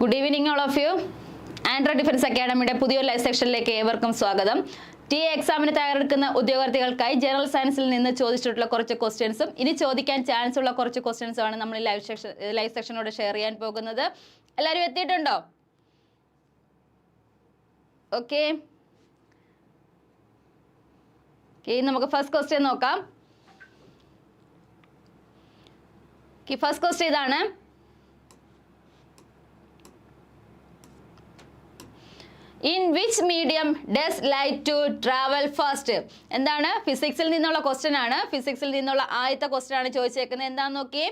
Good evening all of you Andro defence അക്കാഡമിയുടെ പുതിയൊരു live സെക്ഷനിലേക്ക് ഏവർക്കും സ്വാഗതം. ടി എ എക്സാമിന് തയ്യാറെടുക്കുന്ന ഉദ്യോഗാർത്ഥികൾക്കായി ജനറൽ സയൻസിൽ നിന്ന് ചോദിച്ചിട്ടുള്ള കുറച്ച് ക്വസ്റ്റ്യൻസും ഇനി ചോദിക്കാൻ ചാൻസ് ഉള്ള കുറച്ച് ക്വസ്റ്റ്യൻസും ആണ് നമ്മൾ ലൈവ് സെക്ഷൻ ലൈവ് സെക്ഷനോട് ഷെയർ ചെയ്യാൻ പോകുന്നത്. എല്ലാവരും എത്തിയിട്ടുണ്ടോ? ഓക്കെ നമുക്ക് ഫസ്റ്റ് ക്വസ്റ്റ്യൻ നോക്കാം. ഫസ്റ്റ് ക്വസ്റ്റ്യൻ ഇതാണ്. In which medium does light to travel fast എന്താണ്? ഫിസിക്സിൽ നിന്നുള്ള ക്വസ്റ്റ്യൻ ആണ്. ഫിസിക്സിൽ നിന്നുള്ള ആദ്യത്തെ ക്വസ്റ്റ്യൻ ആണ് ചോദിച്ചേക്കുന്നത്. എന്താന്ന് നോക്കി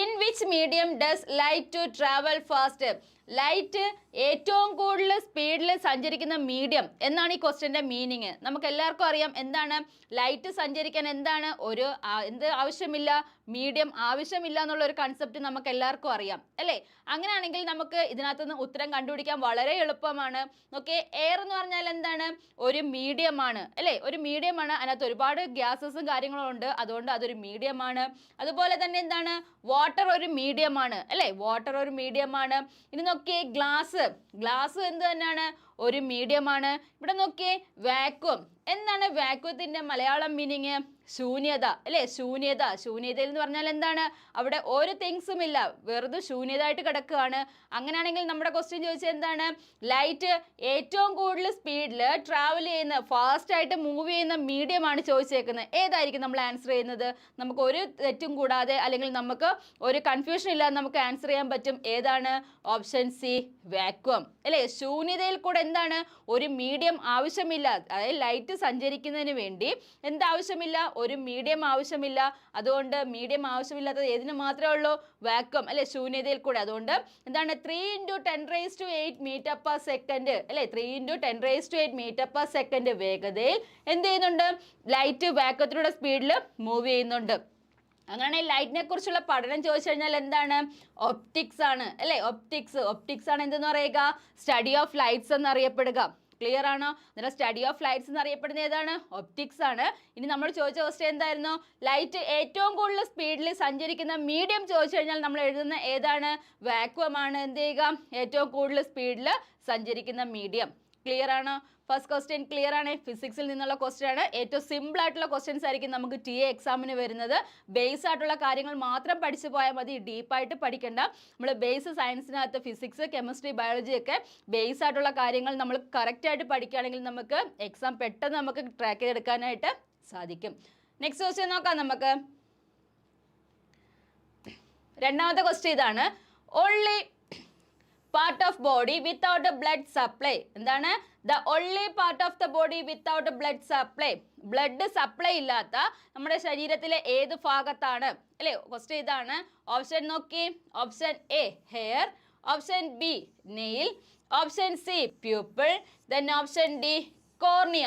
in which medium does light to travel fast light ഏറ്റവും കൂടുതൽ സ്പീഡിൽ സഞ്ചരിക്കുന്ന മീഡിയം എന്നാണ് ഈ ക്വസ്റ്റ്യന്റെ മീനിങ് നമുക്ക് എല്ലാവർക്കും അറിയാം എന്താണ് ലൈറ്റ് സഞ്ചരിക്കാൻ എന്താണ് ഒരു എന്ത് ആവശ്യമില്ല മീഡിയം ആവശ്യമില്ല എന്നുള്ള ഒരു കൺസെപ്റ്റ് നമുക്ക് എല്ലാവർക്കും അറിയാം അല്ലേ? അങ്ങനെയാണെങ്കിൽ നമുക്ക് ഇതിനകത്തുനിന്ന് ഉത്തരം കണ്ടുപിടിക്കാൻ വളരെ എളുപ്പമാണ്. ഓക്കെ എയർ എന്ന് പറഞ്ഞാൽ എന്താണ്? ഒരു മീഡിയമാണ് അല്ലേ? ഒരു മീഡിയമാണ് അതിനകത്ത് ഒരുപാട് ഗ്യാസസും കാര്യങ്ങളും ഉണ്ട്. അതുകൊണ്ട് അതൊരു മീഡിയമാണ് അതുപോലെ തന്നെ എന്താണ്? വാട്ടർ ഒരു മീഡിയമാണ് അല്ലേ? വാട്ടർ ഒരു മീഡിയമാണ് ഇനി നോക്കിയേ ഗ്ലാസ് ഗ്ലാസ് എന്ത് തന്നെയാണ്? ഒരു മീഡിയമാണ് ഇവിടെ നോക്കിയേ വാക്വം എന്താണ് വാക്വത്തിന്റെ മലയാളം മീനിങ് ശൂന്യത. അല്ലേ? ശൂന്യത. ശൂന്യത എന്ന് പറഞ്ഞാൽ എന്താണ്? അവിടെ ഒരു തിങ്സും ഇല്ല. വെറുതെ ശൂന്യതായിട്ട് കിടക്കുകയാണ്. അങ്ങനെയാണെങ്കിൽ നമ്മുടെ ക്വസ്റ്റ്യൻ ചോദിച്ചത് എന്താണ്? ലൈറ്റ് ഏറ്റവും കൂടുതൽ സ്പീഡിൽ ട്രാവൽ ചെയ്യുന്ന ഫാസ്റ്റായിട്ട് മൂവ് ചെയ്യുന്ന മീഡിയമാണ് ചോദിച്ചേക്കുന്നത്. ഏതായിരിക്കും നമ്മൾ ആൻസർ ചെയ്യുന്നത്? നമുക്ക് ഒരു തെറ്റും കൂടാതെ അല്ലെങ്കിൽ നമുക്ക് ഒരു കൺഫ്യൂഷൻ ഇല്ലാതെ നമുക്ക് ആൻസർ ചെയ്യാൻ പറ്റും. ഏതാണ്? ഓപ്ഷൻ സി വാക്വം അല്ലേ? ശൂന്യതയിൽ കൂടെ എന്താണ്? ഒരു മീഡിയം ആവശ്യമില്ല. അതായത് ലൈറ്റ് സഞ്ചരിക്കുന്നതിന് വേണ്ടി എന്താവശ്യമില്ല? ഒരു മീഡിയം ആവശ്യമില്ല. അതുകൊണ്ട് മീഡിയം ആവശ്യമില്ലാത്തത് ഏതിന് മാത്രമേ ഉള്ളൂ? വാക്വം അല്ലെ? ശൂന്യതയിൽ കൂടെ. അതുകൊണ്ട് എന്താണ് three into ten raise to eight metre per second അല്ലെ? Three into ten raise to eight metre per second വേഗതയിൽ എന്ത് ചെയ്യുന്നുണ്ട്? ലൈറ്റ് വാക്വത്തിലൂടെ സ്പീഡിൽ മൂവ് ചെയ്യുന്നുണ്ട്. അങ്ങനെ ലൈറ്റിനെ കുറിച്ചുള്ള പഠനം ചോദിച്ചു കഴിഞ്ഞാൽ എന്താണ്? ഒപ്റ്റിക്സ് ആണ്. അല്ലേ? ഒപ്റ്റിക്സ് ഒപ്റ്റിക്സ് ആണ് എന്തെന്ന് പറയുക? സ്റ്റഡി ഓഫ് ലൈറ്റ്സ് എന്നറിയപ്പെടുക. ക്ലിയർ ആണോ? അന്നേരം സ്റ്റഡി ഓഫ് ലൈറ്റ്സ് എന്ന് അറിയപ്പെടുന്ന ഏതാണ്? ഒപ്റ്റിക്സ് ആണ്. ഇനി നമ്മൾ ചോദിച്ച ക്വസ്റ്റ്യൻ എന്തായിരുന്നു? ലൈറ്റ് ഏറ്റവും കൂടുതൽ സ്പീഡിൽ സഞ്ചരിക്കുന്ന മീഡിയം ചോദിച്ചു കഴിഞ്ഞാൽ നമ്മൾ എഴുതുന്ന ഏതാണ്? വാക്വം ആണ്. എന്ത് ചെയ്യുക? ഏറ്റവും കൂടുതൽ സ്പീഡിൽ സഞ്ചരിക്കുന്ന മീഡിയം ക്ലിയർ ആണ്. ഫസ്റ്റ് ക്വസ്റ്റ്യൻ ക്ലിയർ ആണ്. ഫിസിക്സിൽ നിന്നുള്ള ക്വസ്റ്റ്യൻ ആണ്. ഏറ്റവും സിമ്പിൾ ആയിട്ടുള്ള ക്വസ്റ്റ്യൻസ് ആയിരിക്കും നമുക്ക് ടി എ എക്സാമിന് വരുന്നത്. ബേസ് ആയിട്ടുള്ള കാര്യങ്ങൾ മാത്രം പഠിച്ചു പോയാൽ മതി. ഡീപ്പായിട്ട് പഠിക്കേണ്ട. നമ്മൾ ബേസ് സയൻസിനകത്ത് ഫിസിക്സ് കെമിസ്ട്രി ബയോളജി ഒക്കെ ബേസ് ആയിട്ടുള്ള കാര്യങ്ങൾ നമ്മൾ കറക്റ്റ് ആയിട്ട് പഠിക്കുകയാണെങ്കിൽ നമുക്ക് എക്സാം പെട്ടെന്ന് നമുക്ക് ട്രാക്ക് ചെയ്തെടുക്കാനായിട്ട് സാധിക്കും. നെക്സ്റ്റ് ക്വസ്റ്റ്യൻ നോക്കാം നമുക്ക്. രണ്ടാമത്തെ ക്വസ്റ്റ്യൻ ഇതാണ്. Only part of body without blood supply എന്താണ്? The only part of the body without blood supply blood supply ഇല്ലാത്ത നമ്മുടെ ശരീരത്തിലെ ഏത് ഭാഗത്താണ്? അല്ലേ? ക്വസ്റ്റ്യൻ ഇതാണ്. ഓപ്ഷൻ നോക്കി. Option A hair option B nail option C pupil then option D cornea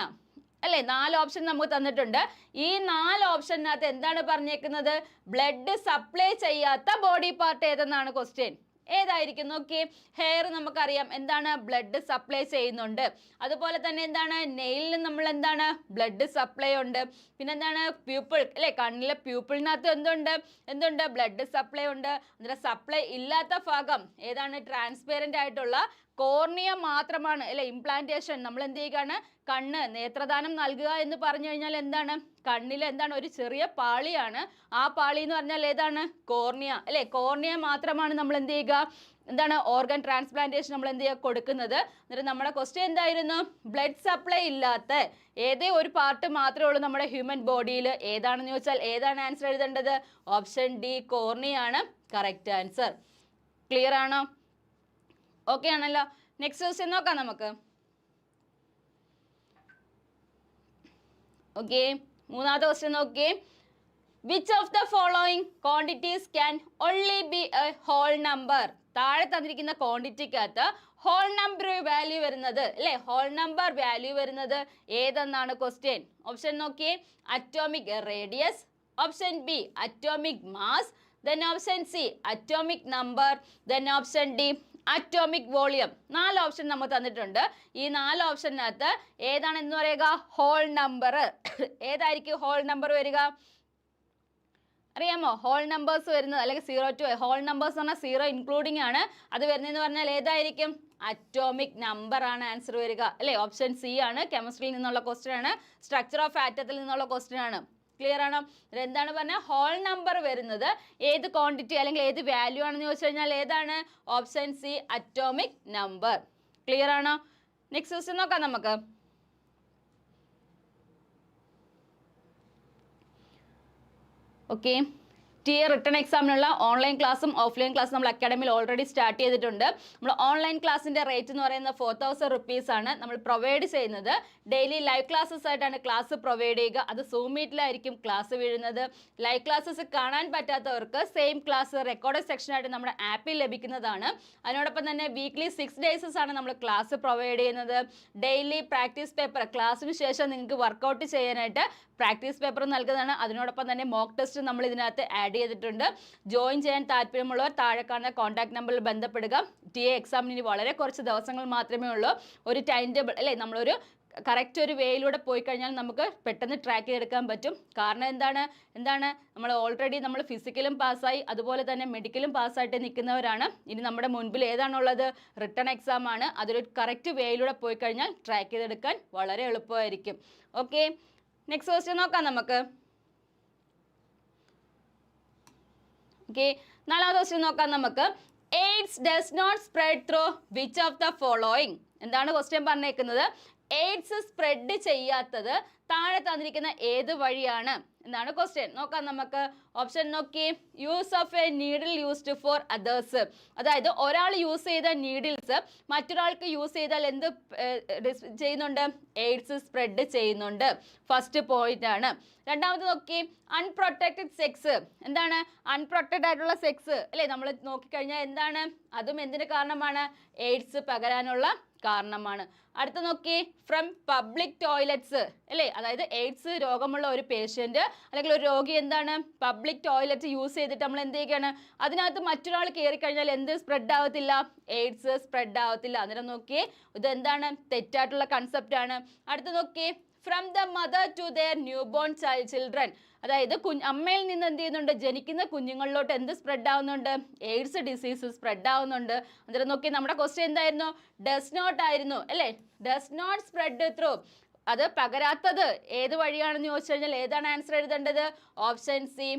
അല്ലേ? നാല് ഓപ്ഷൻ നമുക്ക് തന്നിട്ടുണ്ട്. ഈ നാല് ഓപ്ഷനകത്ത് എന്താണ് പറഞ്ഞേക്കുന്നത്? ബ്ലഡ് സപ്ലൈ ചെയ്യാത്ത ബോഡി പാർട്ട് ഏതെന്നാണ് ക്വസ്റ്റ്യൻ ഏതായിരിക്കും? നോക്കി ഹെയർ നമുക്കറിയാം. എന്താണ്? ബ്ലഡ് സപ്ലൈ ചെയ്യുന്നുണ്ട്. അതുപോലെ തന്നെ എന്താണ്? നെയിലിന് നമ്മൾ എന്താണ്? ബ്ലഡ് സപ്ലൈ ഉണ്ട്. പിന്നെ എന്താണ്? പ്യൂപ്പിൾ അല്ലേ? കണ്ണിലെ പ്യൂപ്പിളിനകത്ത് എന്തുണ്ട്? എന്തുണ്ട്? ബ്ലഡ് സപ്ലൈ ഉണ്ട്. അന്നേരം സപ്ലൈ ഇല്ലാത്ത ഭാഗം ഏതാണ്? ട്രാൻസ്പെയറന്റ് ആയിട്ടുള്ള കോർണിയ മാത്രമാണ് അല്ലെ ഇംപ്ലാന്റേഷൻ നമ്മൾ എന്ത് ചെയ്യുകയാണ്? കണ്ണ് നേത്രദാനം നൽകുക എന്ന് പറഞ്ഞു കഴിഞ്ഞാൽ എന്താണ്? കണ്ണിൽ എന്താണ്? ഒരു ചെറിയ പാളിയാണ്. ആ പാളി എന്ന് പറഞ്ഞാൽ ഏതാണ്? കോർണിയ. അല്ലെ കോർണിയ മാത്രമാണ് നമ്മൾ എന്ത് ചെയ്യുക? എന്താണ്? ഓർഗൻ ട്രാൻസ്പ്ലാന്റേഷൻ നമ്മൾ എന്ത് ചെയ്യുക? കൊടുക്കുന്നത്. എന്നിട്ട് നമ്മുടെ ക്വസ്റ്റ്യൻ എന്തായിരുന്നു? ബ്ലഡ് സപ്ലൈ ഇല്ലാത്ത ഏതേ ഒരു പാർട്ട് മാത്രമേ ഉള്ളൂ നമ്മുടെ ഹ്യൂമൻ ബോഡിയിൽ ഏതാണെന്ന് ചോദിച്ചാൽ ഏതാണ് ആൻസർ എഴുതേണ്ടത്? ഓപ്ഷൻ ഡി കോർണിയാണ്. കറക്റ്റ് ആൻസർ ക്ലിയർ ആണോ? ഓക്കെ ആണല്ലോ. നെക്സ്റ്റ് ക്വസ്റ്റ്യൻ നോക്കാം നമുക്ക്. ഓക്കെ മൂന്നാമത്തെ ക്വസ്റ്റ്യൻ നോക്കിയേ which of the following quantities can only be a whole number താഴെ തന്നിരിക്കുന്ന ക്വാണ്ടിറ്റിക്കകത്ത് ഹോൾ നമ്പർ വാല്യൂ വരുന്നത് അല്ലേ? ഹോൾ നമ്പർ വാല്യൂ വരുന്നത് ഏതെന്നാണ് ക്വസ്റ്റ്യൻ ഓപ്ഷൻ നോക്കിയേ atomic radius option B atomic mass then option C atomic number then option D atomic volume നാല് option നമ്മൾ തന്നിട്ടുണ്ട്. ഈ നാല് ഓപ്ഷനകത്ത് ഏതാണ് എന്ന് പറയുക? ഹോൾ നമ്പർ ഏതായിരിക്കും ഹോൾ നമ്പർ വരിക? അറിയാമോ? ഹോൾ നമ്പേഴ്സ് വരുന്നത് അല്ലെങ്കിൽ സീറോ ടു ഹോൾ നമ്പേഴ്സ് എന്ന് പറഞ്ഞാൽ സീറോ ഇൻക്ലൂഡിംഗ് ആണ്. അത് വരുന്നതെന്ന് പറഞ്ഞാൽ ഏതായിരിക്കും? അറ്റോമിക് നമ്പർ ആണ് ആൻസർ വരിക. അല്ലേ? ഓപ്ഷൻ സി ആണ്. കെമിസ്ട്രിയിൽ നിന്നുള്ള ക്വസ്റ്റ്യൻ ആണ്. സ്ട്രക്ചർ ഓഫ് ആറ്റത്തിൽ നിന്നുള്ള ക്വസ്റ്റ്യൻ ആണ്. ക്ലിയർ ആണോ? എന്താണ് പറഞ്ഞാൽ ഹോൾ നമ്പർ വരുന്നത് ഏത് ക്വാണ്ടിറ്റി അല്ലെങ്കിൽ ഏത് വാല്യൂ ആണെന്ന് ചോദിച്ചു കഴിഞ്ഞാൽ ഏതാണ്? Option C atomic number clear ആണോ? നെക്സ്റ്റ് ക്വസ്റ്റ്യൻ നോക്കാം നമുക്ക്. ഓക്കെ ടി എ റിട്ടേൺ എക്സാമിനുള്ള ഓൺലൈൻ ക്ലാസ്സും ഓഫ്ലൈൻ ക്ലാസ്സും നമ്മൾ അക്കാഡമിയിൽ ഓൾറെഡി സ്റ്റാർട്ട് ചെയ്തിട്ടുണ്ട്. നമ്മൾ ഓൺലൈൻ ക്ലാസ്സിന്റെ റേറ്റ് എന്ന് പറയുന്നത് ഫോർ തൗസൻഡ് റുപ്പീസ് ആണ് നമ്മൾ പ്രൊവൈഡ് ചെയ്യുന്നത്. ഡെയിലി ലൈവ് ക്ലാസ്സസ് ആയിട്ടാണ് ക്ലാസ് പ്രൊവൈഡ് ചെയ്യുക. അത് സൂം മീറ്റിലായിരിക്കും ക്ലാസ് വീഴുന്നത്. ലൈവ് ക്ലാസ്സസ് കാണാൻ പറ്റാത്തവർക്ക് സെയിം ക്ലാസ് റെക്കോർഡ് സെക്ഷനായിട്ട് നമ്മുടെ ആപ്പിൽ ലഭിക്കുന്നതാണ്. അതിനോടൊപ്പം തന്നെ വീക്ക്ലി സിക്സ് ഡേയ്സസ് ആണ് നമ്മൾ ക്ലാസ് പ്രൊവൈഡ് ചെയ്യുന്നത്. ഡെയിലി പ്രാക്ടീസ് പേപ്പർ ക്ലാസ്സിന് ശേഷം നിങ്ങൾക്ക് വർക്കൗട്ട് ചെയ്യാനായിട്ട് പ്രാക്ടീസ് പേപ്പർ നൽകുന്നതാണ്. അതിനോടൊപ്പം തന്നെ മോക്ക് ടെസ്റ്റ് നമ്മൾ ഇതിനകത്ത് ആഡ് ചെയ്തിട്ടുണ്ട്. ജോയിൻ ചെയ്യാൻ താല്പര്യമുള്ളവർ താഴെ കാണുന്ന കോൺടാക്ട് നമ്പറിൽ ബന്ധപ്പെടുക. ടി എ എക്സാമിന് വളരെ കുറച്ച് ദിവസങ്ങൾ മാത്രമേ ഉള്ളൂ. ഒരു ടൈം ടേബിൾ അല്ലേ? നമ്മളൊരു കറക്റ്റ് ഒരു വേയിലൂടെ പോയി കഴിഞ്ഞാൽ നമുക്ക് പെട്ടെന്ന് ട്രാക്ക് ചെയ്തെടുക്കാൻ പറ്റും. കാരണം എന്താണ്? എന്താണ്? നമ്മൾ ഓൾറെഡി നമ്മൾ ഫിസിക്കലും പാസ്സായി അതുപോലെ തന്നെ മെഡിക്കലും പാസ്സായിട്ട് നിൽക്കുന്നവരാണ്. ഇനി നമ്മുടെ മുൻപിൽ ഏതാണുള്ളത്? റിട്ടേൺ എക്സാം ആണ്. അതൊരു കറക്റ്റ് വേയിലൂടെ പോയി കഴിഞ്ഞാൽ ട്രാക്ക് ചെയ്തെടുക്കാൻ വളരെ എളുപ്പമായിരിക്കും. ഓക്കെ നെക്സ്റ്റ് ക്വസ്റ്റ്യൻ നോക്കാം നമുക്ക്. ഓക്കെ നാലാമത്തെ ക്വസ്റ്റ്യൻ നോക്കാം നമുക്ക്. AIDS does not spread through which of the following എന്താണ് ക്വസ്റ്റ്യൻ പറഞ്ഞേക്കുന്നത്? എയ്ഡ്സ് സ്പ്രെഡ് ചെയ്യാത്തത് താഴെ തന്നിരിക്കുന്ന ഏത് വഴിയാണ്? എന്നാണ് ക്വസ്റ്റ്യൻ നോക്കാം നമുക്ക്. ഓപ്ഷൻ നോക്കി. Use of a needle used for others അതായത് ഒരാൾ യൂസ് ചെയ്ത നീഡിൽസ് മറ്റൊരാൾക്ക് യൂസ് ചെയ്താൽ എന്ത് ചെയ്യുന്നുണ്ട്? എയ്ഡ്സ് സ്പ്രെഡ് ചെയ്യുന്നുണ്ട്. ഫസ്റ്റ് പോയിന്റ് ആണ്. രണ്ടാമത് നോക്കി. അൺപ്രൊട്ടക്റ്റഡ് സെക്സ് എന്താണ്? അൺപ്രൊട്ടക്റ്റഡ് ആയിട്ടുള്ള സെക്സ് അല്ലേ? നമ്മൾ നോക്കിക്കഴിഞ്ഞാൽ എന്താണ്? അതും എന്തിന് കാരണമാണ്? എയ്ഡ്സ് പകരാനുള്ള കാരണമാണ്. അടുത്ത നോക്കി ഫ്രം പബ്ലിക് ടോയ്ലറ്റ്സ് അല്ലേ? അതായത് എയ്ഡ്സ് രോഗമുള്ള ഒരു പേഷ്യന്റ് അല്ലെങ്കിൽ ഒരു രോഗി എന്താണ്? പബ്ലിക് ടോയ്ലറ്റ് യൂസ് ചെയ്തിട്ട് നമ്മൾ എന്ത് ചെയ്യുകയാണ്? അതിനകത്ത് മറ്റൊരാൾ കയറി കഴിഞ്ഞാൽ എന്ത് സ്പ്രെഡ് ആവത്തില്ല? എയ്ഡ്സ് സ്പ്രെഡ് ആവത്തില്ല. അന്നേരം നോക്കിയേ ഇത് എന്താണ് തെറ്റായിട്ടുള്ള കൺസെപ്റ്റ് ആണ്. അടുത്ത നോക്കിയേ from the mother to their newborn children അതായത് അമ്മയിൽ നിന്ന് എന്ത് ചെയ്യുന്നുണ്ട്? ജനിക്കുന്ന കുഞ്ഞുങ്ങളിലോട്ട് എന്ത് സ്പ്രെഡ് ആവുന്നുണ്ട്? എയ്ഡ്സ് ഡിസീസ് സ്പ്രെഡ് ആവുന്നുണ്ട്. അന്നേരം നോക്കി നമ്മുടെ ക്വസ്റ്റ്യൻ എന്തായിരുന്നു? ഡസ് നോട്ട് ആയിരുന്നു അല്ലേ? ഡസ് നോട്ട് സ്പ്രെഡ് ത്രൂ അത് പകരാത്തത് ഏത് വഴിയാണെന്ന് ചോദിച്ചു കഴിഞ്ഞാൽ ഏതാണ് ആൻസർ എഴുതേണ്ടത്? Option C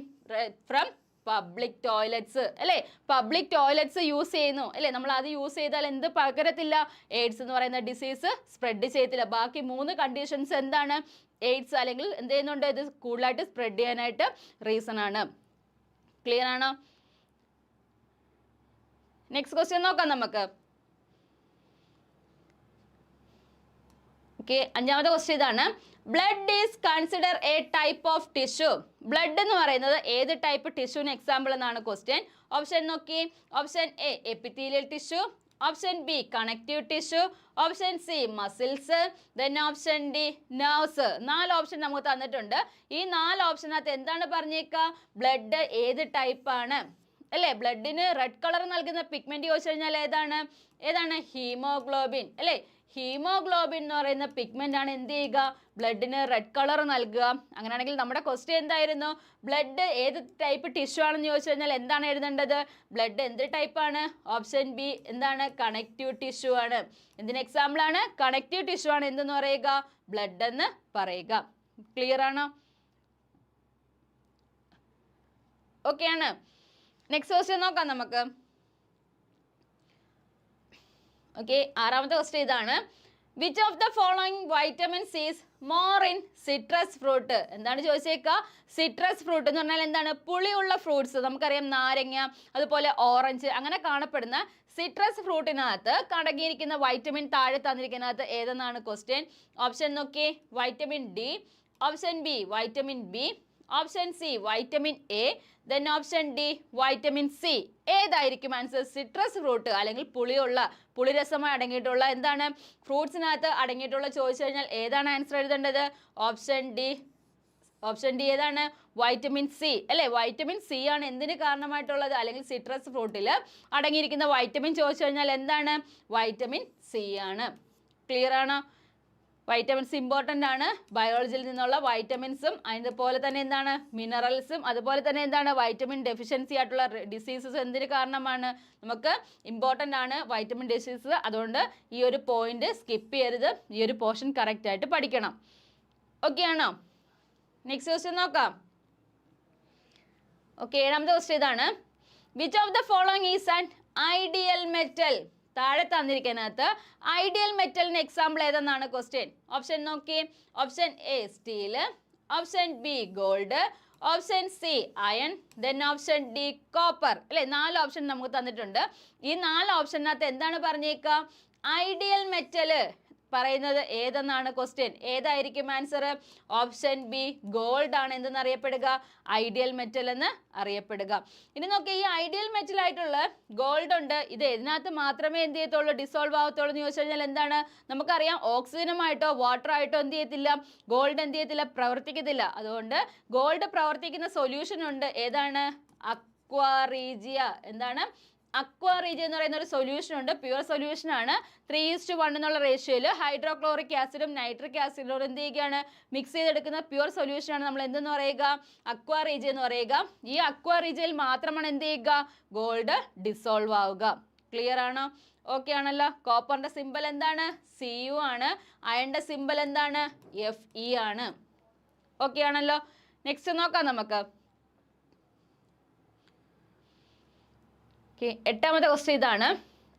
from public toilets അല്ലേ? പബ്ലിക് ടോയ്ലറ്റ്സ് യൂസ് ചെയ്യുന്നു. അല്ലേ? നമ്മൾ അത് യൂസ് ചെയ്താൽ എന്ത് പകരത്തില്ല? എയ്ഡ്സ് എന്ന് പറയുന്ന ഡിസീസ് സ്പ്രെഡ് ചെയ്യത്തില്ല. ബാക്കി മൂന്ന് കണ്ടീഷൻസ് എന്താണ്? എയ്ഡ്സ് അല്ലെങ്കിൽ എന്ത് ചെയ്യുന്നുണ്ട്? ഇത് കൂടുതലായിട്ട് സ്പ്രെഡ് ചെയ്യാനായിട്ട് റീസൺ ആണ്. ക്ലിയർ ആണോ? നെക്സ്റ്റ് ക്വസ്റ്റ്യൻ നോക്കാം നമുക്ക്. ഓക്കെ അഞ്ചാമത്തെ ക്വസ്റ്റ്യൻ ഇതാണ്. Blood is consider a type of tissue blood എന്ന് പറയുന്നത് ഏത് ടൈപ്പ് ടിഷ്യൂന് എക്സാമ്പിൾ എന്നാണ് ക്വസ്റ്റ്യൻ ഓപ്ഷൻ നോക്കി. Option A epithelial tissue option B connective tissue option C muscles then option D nerves നാല് ഓപ്ഷൻ നമുക്ക് തന്നിട്ടുണ്ട്. ഈ നാല് ഓപ്ഷനകത്ത് എന്താണ് പറഞ്ഞേക്കുക ബ്ലഡ് ഏത് ടൈപ്പാണ് അല്ലേ? ബ്ലഡിന് റെഡ് കളർ നൽകുന്ന പിഗ്മെന്റ് ചോദിച്ചു കഴിഞ്ഞാൽ ഏതാണ്? ഏതാണ്? ഹീമോഗ്ലോബിൻ അല്ലേ? ഹീമോഗ്ലോബിൻ എന്ന് പറയുന്ന പിഗ്മെന്റ് ആണ് എന്ത് ചെയ്യുക? ബ്ലഡിന് റെഡ് കളർ നൽകുക. അങ്ങനെയാണെങ്കിൽ നമ്മുടെ ക്വസ്റ്റ്യൻ എന്തായിരുന്നു? ബ്ലഡ് ഏത് ടൈപ്പ് ടിഷ്യൂ ആണെന്ന് ചോദിച്ചു കഴിഞ്ഞാൽ എന്താണ് എഴുതേണ്ടത്? ബ്ലഡ് എന്ത് ടൈപ്പാണ് ഓപ്ഷൻ ബി എന്താണ്? കണക്റ്റീവ് ടിഷ്യൂ ആണ്. എന്തിന് എക്സാമ്പിൾ ആണ്. കണക്റ്റീവ് ടിഷ്യൂ ആണ് എന്തെന്ന് പറയുക? ബ്ലഡ് എന്ന് പറയുക. ക്ലിയർ ആണോ? ഓക്കെ ആണ്. നെക്സ്റ്റ് ക്വസ്റ്റ്യൻ നോക്കാം നമുക്ക്. ഓക്കെ ആറാമത്തെ ക്വസ്റ്റ്യൻ ഇതാണ്. Which of the following vitamins is more in citrus fruit എന്താണ് ചോദിച്ചേക്കുക സിട്രസ് ഫ്രൂട്ട് എന്ന് പറഞ്ഞാൽ എന്താണ്? പുളിയുള്ള ഫ്രൂട്ട്സ് നമുക്കറിയാം നാരങ്ങ അതുപോലെ ഓറഞ്ച് അങ്ങനെ കാണപ്പെടുന്ന സിട്രസ് ഫ്രൂട്ടിനകത്ത് കടങ്ങിയിരിക്കുന്ന വൈറ്റമിൻ താഴെ തന്നിരിക്കുന്നതിനകത്ത് ഏതെന്നാണ് ക്വസ്റ്റ്യൻ ഓപ്ഷൻ നോക്കി vitamin D option B vitamin B option C vitamin A then option D vitamin C ഏതായിരിക്കും ആൻസർ സിട്രസ് ഫ്രൂട്ട് അല്ലെങ്കിൽ പുളിയുള്ള പുളിരസമായി അടങ്ങിയിട്ടുള്ള എന്താണ്? ഫ്രൂട്ട്സിനകത്ത് അടങ്ങിയിട്ടുള്ള ചോദിച്ചു കഴിഞ്ഞാൽ ഏതാണ് ആൻസർ എഴുതേണ്ടത്? ഓപ്ഷൻ ഡി ഓപ്ഷൻ ഡി ഏതാണ്? വൈറ്റമിൻ സി അല്ലേ? വൈറ്റമിൻ സി ആണ് എന്തിന് കാരണമായിട്ടുള്ളത്? അല്ലെങ്കിൽ സിട്രസ് ഫ്രൂട്ടിൽ അടങ്ങിയിരിക്കുന്ന വൈറ്റമിൻ ചോദിച്ചു കഴിഞ്ഞാൽ എന്താണ്? വൈറ്റമിൻ സി ആണ്. ക്ലിയർ ആണോ? വൈറ്റമിൻസ് ഇമ്പോർട്ടന്റ് ആണ്. ബയോളജിയിൽ നിന്നുള്ള വൈറ്റമിൻസും അതുപോലെ തന്നെ എന്താണ്? മിനറൽസും അതുപോലെ തന്നെ എന്താണ്? വൈറ്റമിൻ ഡെഫിഷ്യൻസി ആയിട്ടുള്ള ഡിസീസസ് എന്തിന് കാരണമാണ്? നമുക്ക് ഇമ്പോർട്ടന്റ് ആണ് വൈറ്റമിൻ ഡിസീസസ് അതുകൊണ്ട് ഈ ഒരു പോയിന്റ് സ്കിപ്പ് ചെയ്യരുത്. ഈ ഒരു പോർഷൻ കറക്റ്റായിട്ട് പഠിക്കണം. ഓക്കെ ആണോ? നെക്സ്റ്റ് ക്വസ്റ്റ്യൻ നോക്കാം. ഓക്കെ ഏഴാമത്തെ ക്വസ്റ്റ്യൻ ഇതാണ്. Which of the following is an ideal metal താഴെ തന്നിരിക്കുന്നതിനകത്ത് ഐഡിയൽ മെറ്റലിന് എക്സാമ്പിൾ ഏതെന്നാണ് ക്വസ്റ്റ്യൻ ഓപ്ഷൻ നോക്കി. Option A steel option B gold option C iron then option D copper അല്ലേ? നാല് ഓപ്ഷൻ നമുക്ക് തന്നിട്ടുണ്ട്. ഈ നാല് ഓപ്ഷനകത്ത് എന്താണ് പറഞ്ഞേക്കുക? ഐഡിയൽ മെറ്റൽ പറയുന്നത് ഏതെന്നാണ് ക്വസ്റ്റ്യൻ ഏതായിരിക്കും ആൻസർ ഓപ്ഷൻ ബി ഗോൾഡ് ആണ് എന്തെന്ന് അറിയപ്പെടുക ഐഡിയൽ മെറ്റൽ എന്ന് അറിയപ്പെടുക. ഇനി നോക്കി ഈ ഐഡിയൽ മെറ്റൽ ആയിട്ടുള്ള ഗോൾഡ് ഉണ്ട്. ഇത് ഇതിനകത്ത് മാത്രമേ എന്ത് ചെയ്യത്തുള്ളൂ? ഡിസോൾവ് ആവത്തുള്ളൂ എന്ന് ചോദിച്ചു കഴിഞ്ഞാൽ എന്താണ്? നമുക്കറിയാം ഓക്സിജനുമായിട്ടോ വാട്ടർ ആയിട്ടോ എന്ത് ചെയ്യത്തില്ല. ഗോൾഡ് എന്ത് ചെയ്യത്തില്ല? പ്രവർത്തിക്കത്തില്ല. അതുകൊണ്ട് ഗോൾഡ് പ്രവർത്തിക്കുന്ന സൊല്യൂഷൻ ഉണ്ട്. ഏതാണ്? അക്വാറീജിയ എന്താണ്? അക്വാറീജ് എന്ന് പറയുന്ന ഒരു സൊല്യൂഷൻ ഉണ്ട്. പ്യുവർ സൊല്യൂഷൻ ആണ്. ത്രീ ഈസ്റ്റ് വൺ എന്നുള്ള റേഷ്യോയിൽ ഹൈഡ്രോക്ലോറിക് ആസിഡും നൈട്രിക് ആസിഡും എന്ത് ചെയ്യുകയാണ് മിക്സ് ചെയ്തെടുക്കുന്ന പ്യുവർ സൊല്യൂഷൻ ആണ് നമ്മൾ എന്തെന്ന് പറയുക? അക്വാറീജ് എന്ന് പറയുക. ഈ അക്വാറീജയിൽ മാത്രമാണ് എന്ത് ചെയ്യുക? ഗോൾഡ് ഡിസോൾവ് ആവുക. ക്ലിയർ ആണോ? ഓക്കെ ആണല്ലോ. കോപ്പറിന്റെ സിമ്പൽ എന്താണ്? സി യു ആണ് അയണിന്റെ സിമ്പൽ എന്താണ്? എഫ് ഇ ആണ്. ഓക്കെ ആണല്ലോ. നെക്സ്റ്റ് നോക്കാം നമുക്ക്. ഓക്കെ എട്ടാമത്തെ ക്വസ്റ്റ്യൻ ഇതാണ്.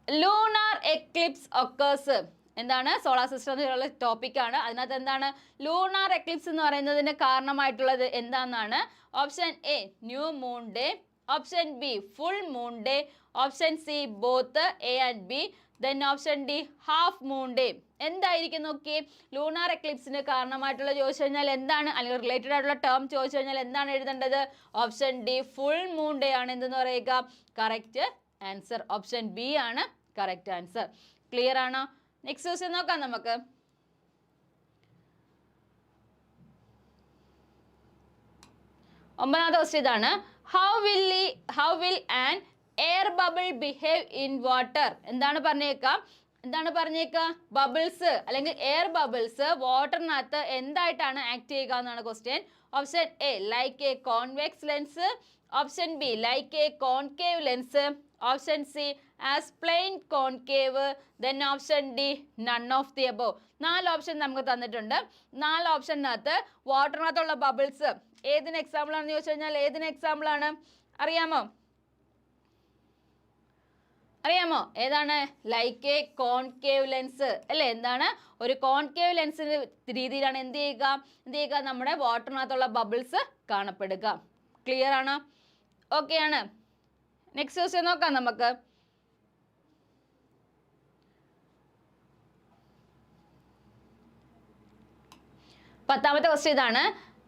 ലൂണാർ എക്ലിപ്സ് ഒക്കേഴ്സ് എന്താണ്? സോളാർ സിസ്റ്റത്തിലുള്ള ടോപ്പിക്കാണ് അതിനകത്ത് എന്താണ്? ലൂണാർ എക്ലിപ്സ് എന്ന് പറയുന്നതിന് കാരണമായിട്ടുള്ളത് എന്താണെന്നാണ് option A new moon day option B full moon day option C both A and B then option D half moon day എന്തായിരിക്കും നോക്കി ലൂണാർ എക്ലിപ്സിന് കാരണമായിട്ടുള്ള ചോദിച്ചു കഴിഞ്ഞാൽ എന്താണ്? അല്ലെങ്കിൽ റിലേറ്റഡ് ആയിട്ടുള്ള ടേം ചോദിച്ചു കഴിഞ്ഞാൽ എന്താണ് എഴുതേണ്ടത്? Option D full moon day ആണ് എന്തെന്ന് പറയുക? കറക്റ്റ് ആൻസർ ഓപ്ഷൻ ബി ആണ് കറക്റ്റ് ആൻസർ ക്ലിയർ ആണോ? നെക്സ്റ്റ് ക്വസ്റ്റ്യൻ നോക്കാം നമുക്ക്. ഒമ്പതാമത്തെ ക്വസ്റ്റ്യൻ ഇതാണ്. How will how will an air bubble behave in water എന്താണ് പറഞ്ഞേക്കാം? എന്താണ് പറഞ്ഞേക്കുക ബബിൾസ് അല്ലെങ്കിൽ എയർ ബബിൾസ് വാട്ടറിനകത്ത് എന്തായിട്ടാണ് ആക്ട് ചെയ്യുക എന്നാണ് question option A like a convex lens option B like a concave lens option C as plain concave then option D none of the above നാല് ഓപ്ഷൻ നമുക്ക് തന്നിട്ടുണ്ട്. നാല് ഓപ്ഷനകത്ത് വാട്ടറിനകത്തുള്ള ബബിൾസ് ഏതിന് എക്സാമ്പിൾ ആണെന്ന് ചോദിച്ചു കഴിഞ്ഞാൽ ഏതിന് എക്സാമ്പിൾ ആണ്? അറിയാമോ? അറിയാമോ? ഏതാണ്? ലൈക്ക് എ കോൺകേവ് ലെൻസ് അല്ലേ? എന്താണ്? ഒരു കോൺകേവ് ലെൻസിന് രീതിയിലാണ് എന്ത് ചെയ്യുക? എന്ത് ചെയ്യുക? നമ്മുടെ വാട്ടറിനകത്തുള്ള ബബിൾസ് കാണപ്പെടുക. ക്ലിയർ ആണോ? ഓക്കെ ആണ്. നെക്സ്റ്റ് ക്വസ്റ്റ്യൻ നോക്കാം നമുക്ക്. പത്താമത്തെ ക്വസ്റ്റ്യൻ ഇതാണ്.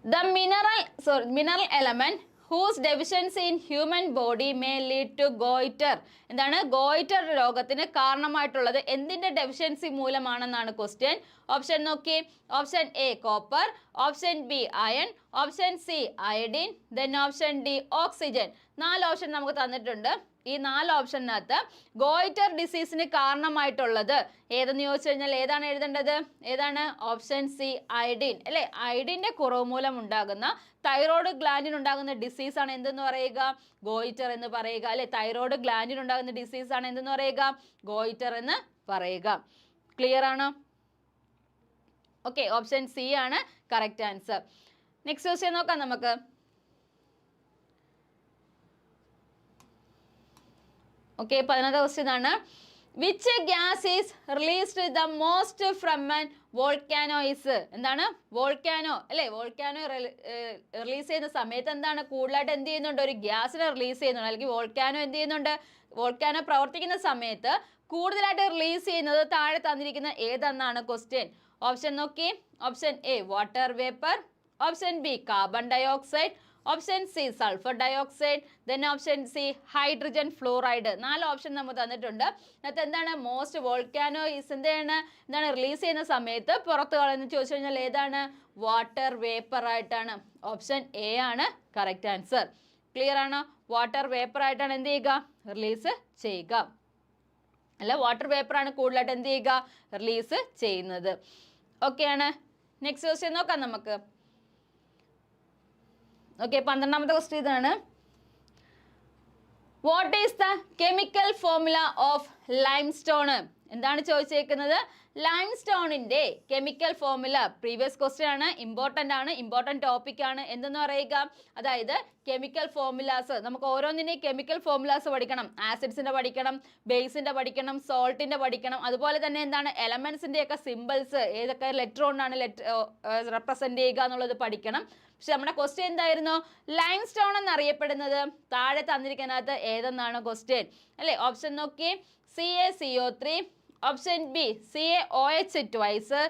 The mineral sorry mineral element whose deficiency in human body may lead to goitre എന്താണ്? ഗോയിറ്റർ രോഗത്തിന് കാരണമായിട്ടുള്ളത് എന്തിന്റെ ഡെഫിഷ്യൻസി മൂലമാണെന്നാണ് ക്വസ്റ്റ്യൻ ഓപ്ഷൻ നോക്കി. Option A copper option B iron option C iodine then option D oxygen നാല് option നമുക്ക് തന്നിട്ടുണ്ട്. ഈ നാല് ഓപ്ഷനകത്ത് ഗോയിറ്റർ ഡിസീസിന് കാരണമായിട്ടുള്ളത് ഏതെന്ന് ചോദിച്ചു കഴിഞ്ഞാൽ ഏതാണ് എഴുതേണ്ടത്? ഏതാണ്? Option C iodine. അല്ലേ? ഐഡിന്റെ കുറവ് മൂലം ഉണ്ടാകുന്ന തൈറോയ്ഡ് ഗ്ലാൻഡിന് ഉണ്ടാകുന്ന ഡിസീസാണ് എന്തെന്ന് പറയുക? ഗോയിറ്റർ എന്ന് പറയുക. അല്ലെ? തൈറോയ്ഡ് ഗ്ലാൻഡിന് ഉണ്ടാകുന്ന ഡിസീസാണ് എന്തെന്ന് പറയുക? ഗോയിറ്റർ എന്ന് പറയുക. ക്ലിയർ ആണോ? ഓക്കെ ഓപ്ഷൻ സി ആണ് കറക്റ്റ് ആൻസർ നെക്സ്റ്റ് ക്വസ്റ്റ്യൻ നോക്കാം നമുക്ക്. ഓക്കെ പതിനൊന്നാമത്തെ ക്വസ്റ്റ്യൻ ആണ് which gas is released the most from an volcanoes എന്താണ്? വോൾക്കാനോ അല്ലേ? വോൾക്കാനോ റിലീസ് ചെയ്യുന്ന സമയത്ത് എന്താണ്? കൂടുതലായിട്ട് എന്ത് ചെയ്യുന്നുണ്ട്? ഒരു ഗ്യാസിനെ റിലീസ് ചെയ്യുന്നുണ്ട്. അല്ലെങ്കിൽ വോൾക്കാനോ എന്ത് ചെയ്യുന്നുണ്ട്? വോൾക്കാനോ പ്രവർത്തിക്കുന്ന സമയത്ത് കൂടുതലായിട്ട് റിലീസ് ചെയ്യുന്നത് താഴെ തന്നിരിക്കുന്ന ഏതെന്നാണ് ക്വസ്റ്റ്യൻ ഓപ്ഷൻ നോക്കി. Option A water vapour option B carbon dioxide option C sulphur dioxide then option C hydrogen fluoride നാല് ഓപ്ഷൻ നമുക്ക് തന്നിട്ടുണ്ട്. അതിനകത്ത് എന്താണ്? മോസ്റ്റ് വോൾക്കാനോ ഈസ് എന്താണ്? എന്താണ് റിലീസ് ചെയ്യുന്ന സമയത്ത് പുറത്ത് കളയുന്ന ചോദിച്ചു കഴിഞ്ഞാൽ ഏതാണ്? വാട്ടർ വേപ്പർ ആയിട്ടാണ്. ഓപ്ഷൻ എ ആണ് കറക്റ്റ് ആൻസർ ക്ലിയർ ആണോ? വാട്ടർ വേപ്പർ ആയിട്ടാണ് എന്ത് ചെയ്യുക? റിലീസ് ചെയ്യുക. അല്ല വാട്ടർ വേപ്പറാണ് കൂടുതലായിട്ട് എന്ത് ചെയ്യുക? റിലീസ് ചെയ്യുന്നത്. ഓക്കെയാണ് നെക്സ്റ്റ് ക്വസ്റ്റ്യൻ നോക്കാം നമുക്ക്. ഓക്കെ പന്ത്രണ്ടാമത്തെ ക്വസ്റ്റ്യൻ ഇതാണ്. What is the chemical formula of limestone എന്താണ് ചോദിച്ചേക്കുന്നത്? ലൈം സ്റ്റോണിന്റെ കെമിക്കൽ ഫോമുല പ്രീവിയസ് ക്വസ്റ്റ്യൻ ആണ്. ഇമ്പോർട്ടന്റ് ആണ്. ഇമ്പോർട്ടന്റ് ടോപ്പിക് ആണ്. എന്തെന്ന് പറയുക? അതായത് കെമിക്കൽ ഫോമുലാസ് നമുക്ക് ഓരോന്നിനെയും കെമിക്കൽ ഫോമുലാസ് പഠിക്കണം. ആസിഡ്സിന്റെ പഠിക്കണം ബേസിന്റെ പഠിക്കണം സോൾട്ടിന്റെ പഠിക്കണം. അതുപോലെ തന്നെ എന്താണ്? എലമെന്റ്സിന്റെ ഒക്കെ സിമ്പിൾസ് ഏതൊക്കെ ലെറ്റർ കൊണ്ടാണ് ലെറ്റർ റെപ്രസെന്റ് ചെയ്യുക എന്നുള്ളത് പഠിക്കണം. പക്ഷെ നമ്മുടെ ക്വസ്റ്റ്യൻ എന്തായിരുന്നു? ലൈം സ്റ്റോൺ എന്നറിയപ്പെടുന്നത് താഴെ തന്നിരിക്കുന്നതിനകത്ത് ഏതെന്നാണ് ക്വസ്റ്റ്യൻ അല്ലേ? ഓപ്ഷൻ നോക്കി C A C O three option B C A O H twice